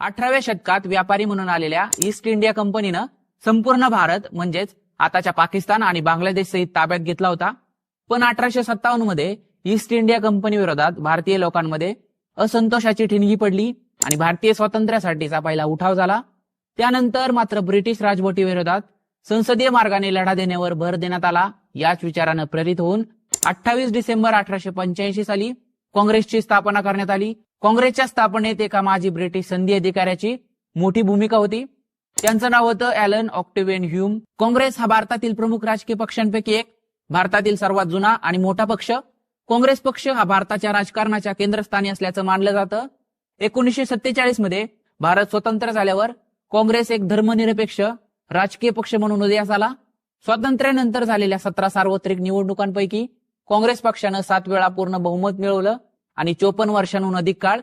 अठराव्या शतकात व्यापारी म्हणून आलेल्या ईस्ट इंडिया कंपनीनं संपूर्ण भारत म्हणजेच आताच्या पाकिस्तान आणि बांगलादेश सहित ताब्यात घेतला होता. पण अठराशे सत्तावन्नमध्ये ईस्ट इंडिया कंपनी विरोधात भारतीय लोकांमध्ये असंतोषाची ठिणगी पडली आणि भारतीय स्वातंत्र्यासाठीचा पहिला उठाव झाला. त्यानंतर मात्र ब्रिटिश राजवटी विरोधात संसदीय मार्गाने लढा देण्यावर भर देण्यात आला. याच विचारानं प्रेरित होऊन अठ्ठावीस डिसेंबर अठराशे पंच्याऐंशी साली काँग्रेसची स्थापना करण्यात आली. काँग्रेसच्या स्थापनेत एका माजी ब्रिटिश संधी अधिकाऱ्याची मोठी भूमिका होती. त्यांचं नाव होतं ॲलन ऑक्टिवेन ह्यूम. काँग्रेस हा भारतातील प्रमुख राजकीय पक्षांपैकी एक भारतातील सर्वात जुना आणि मोठा पक्ष. काँग्रेस पक्ष हा भारताच्या राजकारणाच्या केंद्रस्थानी असल्याचं मानलं जातं. एकोणीसशे सत्तेचाळीसमध्ये भारत स्वतंत्र झाल्यावर काँग्रेस एक धर्मनिरपेक्ष राजकीय पक्ष म्हणून उदयास आला. स्वातंत्र्यानंतर झालेल्या सतरा सार्वत्रिक निवडणुकांपैकी काँग्रेस पक्षानं सात वेळा पूर्ण बहुमत मिळवलं. आणि चोपन्न वर्षांहून अधिक काळ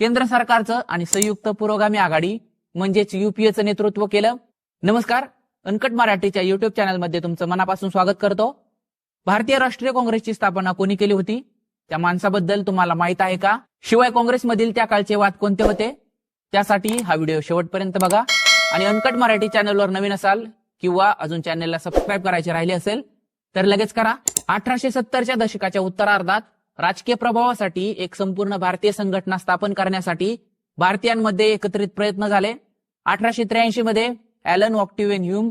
केंद्र सरकारचं आणि संयुक्त पुरोगामी आघाडी म्हणजेच युपीएचं नेतृत्व केलं. नमस्कार अनकट मराठीच्या युट्यूब चॅनलमध्ये तुमचं मनापासून स्वागत करतो. भारतीय राष्ट्रीय काँग्रेसची स्थापना कोणी केली होती? त्या माणसाबद्दल तुम्हाला माहीत आहे का? शिवाय काँग्रेसमधील त्या काळचे वाद कोणते होते? त्यासाठी हा व्हिडिओ शेवटपर्यंत बघा. आणि अनकट मराठी चॅनलवर नवीन असाल किंवा अजून चॅनलला सबस्क्राईब करायचे राहिले असेल तर लगेच करा. अठराशे सत्तरच्या दशकाच्या उत्तरार्धात राजकीय प्रभावासाठी एक संपूर्ण भारतीय संघटना स्थापन करण्यासाठी भारतीयांमध्ये एकत्रित प्रयत्न झाले. अठराशे त्र्याऐंशी मध्ये ॲलन ऑक्टिव्हेन ह्यूम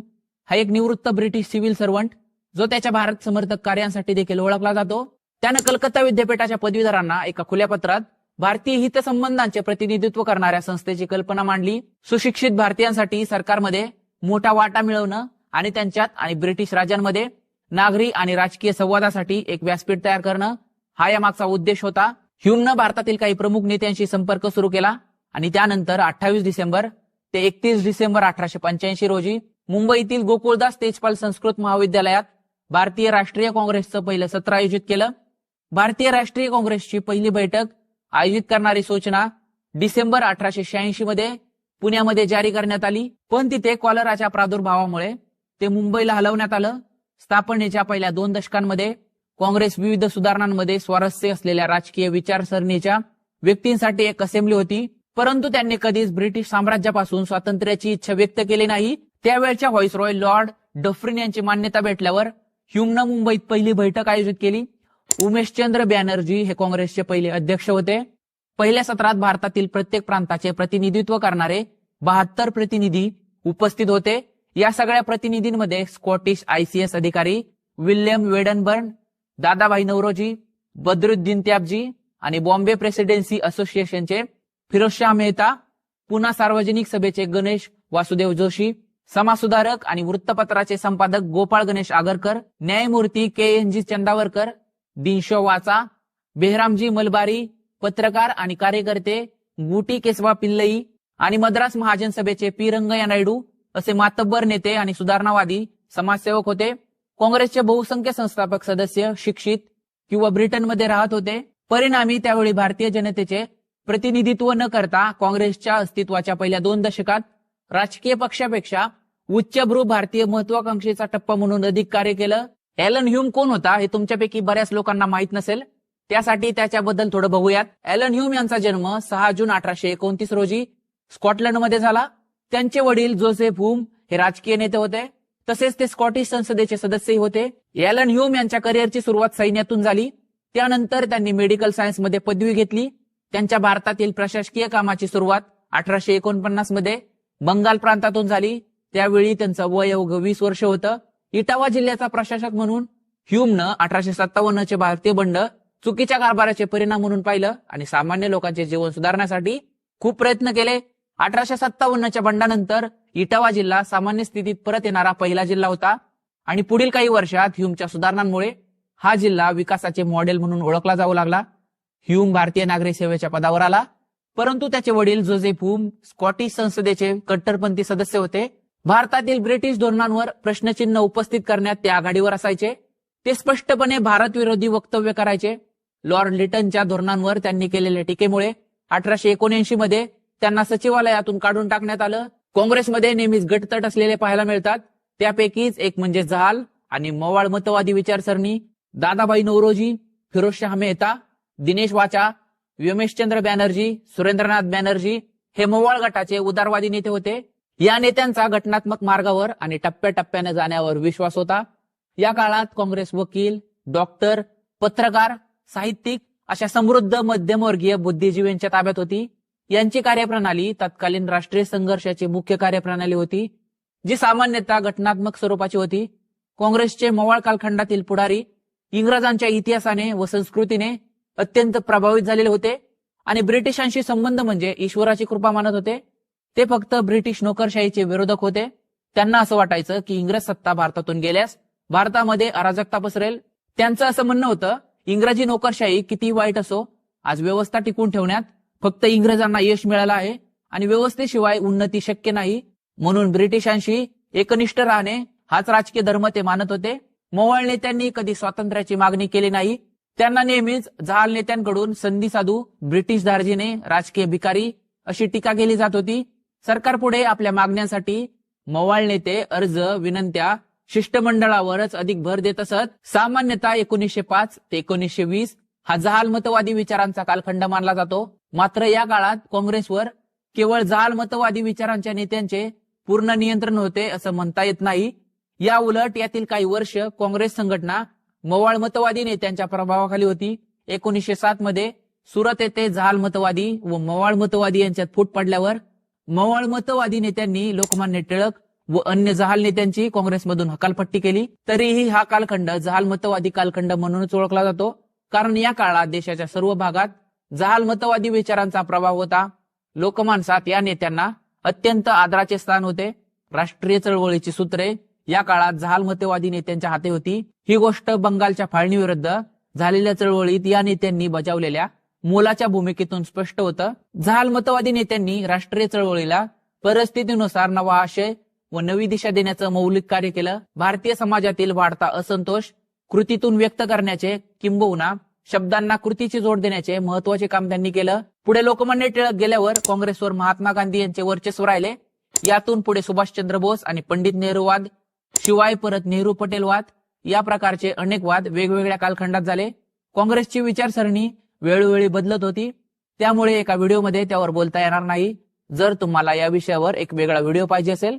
हा एक निवृत्त ब्रिटिश सिव्हिल सर्वंट जो त्याच्या भारत समर्थक कार्यांसाठी देखील ओळखला जातो. त्यानं कलकत्ता विद्यापीठाच्या पदवीधरांना एका खुल्या पत्रात भारतीय हितसंबंधांचे प्रतिनिधित्व करणाऱ्या संस्थेची कल्पना मांडली. सुशिक्षित भारतीयांसाठी सरकारमध्ये मोठा वाटा मिळवणं आणि त्यांच्यात आणि ब्रिटिश राज्यांमध्ये नागरी आणि राजकीय संवादासाठी एक व्यासपीठ तयार करणं हा या मागचा उद्देश होता. ह्युमनं भारतातील काही प्रमुख नेत्यांशी संपर्क सुरू केला आणि त्यानंतर अठ्ठावीस डिसेंबर ते एकतीस डिसेंबर अठराशे पंच्याऐंशी रोजी मुंबईतील गोकुळदास तेजपाल संस्कृत महाविद्यालयात भारतीय राष्ट्रीय काँग्रेसचं पहिलं सत्र आयोजित केलं. भारतीय राष्ट्रीय काँग्रेसची पहिली बैठक आयोजित करणारी सूचना डिसेंबर अठराशे शहाऐंशी मध्ये पुण्यामध्ये जारी करण्यात आली. पण तिथे कॉलराच्या प्रादुर्भावामुळे ते मुंबईला हलवण्यात आलं. स्थापनेच्या पहिल्या दोन दशकांमध्ये काँग्रेस विविध सुधारणांमध्ये स्वारस्य असलेल्या राजकीय विचारसरणीच्या व्यक्तींसाठी एक असेंब्ली होती. परंतु त्यांनी कधीच ब्रिटिश साम्राज्यापासून स्वातंत्र्याची इच्छा व्यक्त केली नाही. त्यावेळच्या व्हॉइसरॉय लॉर्ड डफरिन यांची मान्यता भेटल्यावर ह्युमनं मुंबईत पहिली बैठक आयोजित केली. उमेशचंद्र बॅनर्जी हे काँग्रेसचे पहिले अध्यक्ष होते. पहिल्या सत्रात भारतातील प्रत्येक प्रांताचे प्रतिनिधित्व करणारे बहात्तर प्रतिनिधी उपस्थित होते. या सगळ्या प्रतिनिधींमध्ये स्कॉटिश आयसीएस अधिकारी विल्यम वेडनबर्न दादाभाई नवरोजी बद्रुद्दीन त्याबजी आणि बॉम्बे प्रेसिडेन्सी असोसिएशनचे फिरोजशाह मेहता पुन्हा सार्वजनिक सभेचे गणेश वासुदेव जोशी समाजसुधारक आणि वृत्तपत्राचे संपादक गोपाळ गणेश आगरकर न्यायमूर्ती K N G Chandavarkar Dinshaw Wacha Behramji Malabari पत्रकार आणि कार्यकर्ते गुटी केसवा पिल्लई आणि मद्रास महाजन सभेचे पी रंगय्या नायडू असे मातब्बर नेते आणि सुधारणावादी समाजसेवक होते. काँग्रेसचे बहुसंख्य संस्थापक सदस्य शिक्षित किंवा ब्रिटनमध्ये राहत होते परिणामी त्यावेळी भारतीय जनतेचे प्रतिनिधित्व न करता काँग्रेसच्या अस्तित्वाच्या पहिल्या दोन दशकात राजकीय पक्षापेक्षा उच्चभ्रू भारतीय महत्वाकांक्षेचा टप्पा म्हणून अधिक कार्य केलं. एलन ह्यूम कोण होता हे तुमच्यापैकी बऱ्याच लोकांना माहीत नसेल. त्यासाठी त्याच्याबद्दल थोडं बघूयात. एलन ह्यूम यांचा जन्म सहा जून अठराशे एकोणतीस रोजी स्कॉटलंडमध्ये झाला. त्यांचे वडील जोसेफ हुम हे राजकीय नेते होते. तसेच ते स्कॉटिश संसदेचे सदस्यही होते. एलन ह्यूम यांच्या करिअरची सुरुवात सैन्यातून झाली. त्यानंतर त्यांनी मेडिकल सायन्समध्ये पदवी घेतली. त्यांच्या भारतातील प्रशासकीय कामाची सुरुवात अठराशे एकोणपन्नासमध्ये बंगाल प्रांतातून झाली. त्यावेळी त्यांचं वय अवघं वीस वर्ष होतं. इटावा जिल्ह्याचा प्रशासक म्हणून ह्यूमनं अठराशे सत्तावन्नचे भारतीय बंड चुकीच्या कारभाराचे परिणाम म्हणून पाहिलं आणि सामान्य लोकांचे जीवन सुधारण्यासाठी खूप प्रयत्न केले. अठराशे सत्तावन्नच्या बंडानंतर इटावा जिल्हा सामान्य स्थितीत परत येणारा पहिला जिल्हा होता. आणि पुढील काही वर्षात ह्यूमच्या सुधारणांमुळे हा जिल्हा विकासाचे मॉडेल म्हणून ओळखला जाऊ लागला. ह्यूम भारतीय नागरी सेवेच्या पदावर आला. परंतु त्याचे वडील जोझेफ हुम स्कॉटिश संसदेचे कट्टरपंथी सदस्य होते. भारतातील ब्रिटिश धोरणांवर प्रश्नचिन्ह उपस्थित करण्यात ते आघाडीवर असायचे. ते स्पष्टपणे भारत विरोधी वक्तव्य करायचे. लॉर्ड लिटनच्या धोरणांवर त्यांनी केलेल्या टीकेमुळे अठराशे एकोणऐंशी मध्ये त्यांना सचिवालयातून काढून टाकण्यात आलं. काँग्रेसमध्ये नेहमीच गटतट असलेले पाहायला मिळतात. त्यापैकीच एक म्हणजे जहाल आणि मवाळ मतवादी विचारसरणी दादाबाई नवरोजी फिरोजशाह मेहता दिनेश वाचा व्योमेशचंद्र बॅनर्जी सुरेंद्रनाथ बॅनर्जी हे मोवाळ गटाचे उदारवादी नेते होते. या नेत्यांचा घटनात्मक मार्गावर आणि टप्प्याटप्प्याने जाण्यावर विश्वास होता. या काळात काँग्रेस वकील डॉक्टर पत्रकार साहित्यिक अशा समृद्ध मध्यमवर्गीय बुद्धिजीवींच्या ताब्यात होती. यांची कार्यप्रणाली तत्कालीन राष्ट्रीय संघर्षाची मुख्य कार्यप्रणाली होती जी सामान्यतः घटनात्मक स्वरूपाची होती. काँग्रेसचे मवाळ कालखंडातील पुढारी इंग्रजांच्या इतिहासाने व संस्कृतीने अत्यंत प्रभावित झालेले होते आणि ब्रिटिशांशी संबंध म्हणजे ईश्वराची कृपा मानत होते. ते फक्त ब्रिटिश नोकरशाहीचे विरोधक होते. त्यांना असं वाटायचं की इंग्रज सत्ता भारतातून गेल्यास भारतामध्ये अराजकता पसरेल. त्यांचं असं म्हणणं होतं इंग्रजी नोकरशाही किती वाईट असो आज व्यवस्था टिकून ठेवण्यात फक्त इंग्रजांना यश मिळालं आहे आणि व्यवस्थेशिवाय उन्नती शक्य नाही. म्हणून ब्रिटिशांशी एकनिष्ठ राहणे हाच राजकीय धर्म ते मानत होते. मोवाळ नेत्यांनी कधी स्वातंत्र्याची मागणी केली नाही. त्यांना नेहमीच जहाल नेत्यांकडून संधी साधू ब्रिटिश दार्जीने राजकीय भिकारी अशी टीका केली जात होती. सरकारपुढे आपल्या मागण्यांसाठी मवाळ नेते अर्ज विनंत्या शिष्टमंडळावरच अधिक भर देत असत. सामान्यतः एकोणीसशे पाच ते एकोणीसशे वीस हा जहालमतवादी विचारांचा कालखंड मानला जातो. मात्र या काळात काँग्रेसवर केवळ जहालमतवादी विचारांच्या नेत्यांचे पूर्ण नियंत्रण होते असं म्हणता येत नाही. या उलट यातील काही वर्ष काँग्रेस संघटना मवाळ मतवादी नेत्यांच्या प्रभावाखाली होती. एकोणीसशे सात मध्ये सुरत येथे जहालमतवादी व मवाळमतवादी यांच्यात फूट पडल्यावर मवाळमतवादी नेत्यांनी लोकमान्य टिळक व अन्य जहाल नेत्यांची काँग्रेसमधून हकालपट्टी केली. तरीही हा कालखंड जहालमतवादी कालखंड म्हणूनच ओळखला जातो. कारण या काळात देशाच्या सर्व भागात जहाल मतवादी विचारांचा प्रभाव होता. लोकमानसात या नेत्यांना अत्यंत आदराचे स्थान होते. राष्ट्रीय चळवळीची सूत्रे या काळात जहाल मतवादी नेत्यांच्या हाती होती. ही गोष्ट बंगालच्या फाळणीविरुद्ध झालेल्या चळवळीत या नेत्यांनी बजावलेल्या मोलाच्या भूमिकेतून स्पष्ट होतं. जहाल मतवादी नेत्यांनी राष्ट्रीय चळवळीला परिस्थितीनुसार नवा आशय व नवी दिशा देण्याचं मौलिक कार्य केलं. भारतीय समाजातील वाढता असंतोष कृतीतून व्यक्त करण्याचे किंबहुना शब्दांना कृतीची जोड देण्याचे महत्त्वाचे काम त्यांनी केलं. पुढे लोकमान्य टिळक गेल्यावर काँग्रेसवर महात्मा गांधी यांचे वर्चस्व राहिले. यातून पुढे सुभाषचंद्र बोस आणि पंडित नेहरूवाद शिवाय परत नेहरू पटेलवाद या प्रकारचे अनेक वाद वेगवेगळ्या कालखंडात झाले. काँग्रेसची विचारसरणी वेळोवेळी बदलत होती. त्यामुळे एका व्हिडिओमध्ये त्यावर बोलता येणार नाही. जर तुम्हाला या विषयावर एक वेगळा व्हिडिओ पाहिजे असेल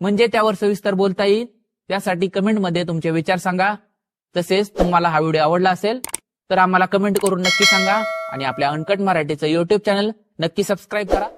म्हणजे त्यावर सविस्तर बोलता येईल. त्यासाठी कमेंटमध्ये तुमचे विचार सांगा. तसेच तुम्हाला हा व्हिडिओ आवडला असेल तर आम्हाला कमेंट करून नक्की सांगा आणि आपल्या अनकट मराठीचं युट्यूब चॅनल नक्की सबस्क्राईब करा.